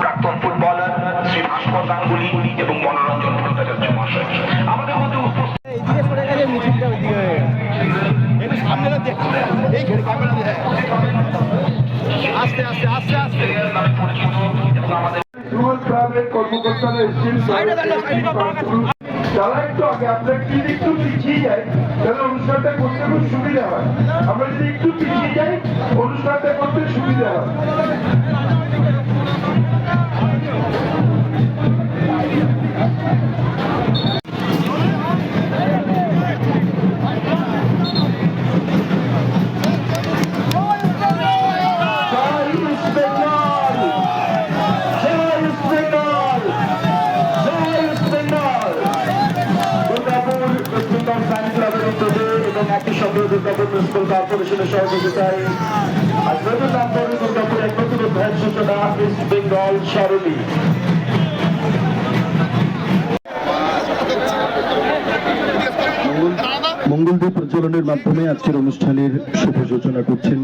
প্রাক্তন ফুটবলার শ্রী ভাস্কর গাঙ্গুলি এবং মনোরঞ্জন ভট্টাচার্য মহাশয়। আমাদের মধ্যে উপস্থিত এইদিকে সরে গেলে মিছিলটা ওইদিকে হয়ে গেছে সামনে না এই ঘেরে ক্যামেরা দিয়ে আস্তে আস্তে আস্তে আস্তে। নামে পরিচিত এবং আমাদের কর্মকর্তারা এসেছেন সাইডে দাঁড়াও, সাইডে দাঁড়াও। তারা একটু আগে আমরা যদি একটু পিছিয়ে যাই তাহলে অনুষ্ঠানটা করতে খুব সুবিধা হয়। আমরা যদি একটু পিছিয়ে যাই অনুষ্ঠানটা করতে সুবিধা হয়। দুর্গাপুর মিউনিসিপাল কর্পোরেশনের সহযোগিতায় আজ নতুন নাম করে দুর্গাপুর এক নতুন অধ্যায়ের সূচনা ইস্ট বেঙ্গল সরণী মঙ্গলদ্বীপ প্রচলনের মাধ্যমে আজকের অনুষ্ঠানের শুভ সূচনা করছেন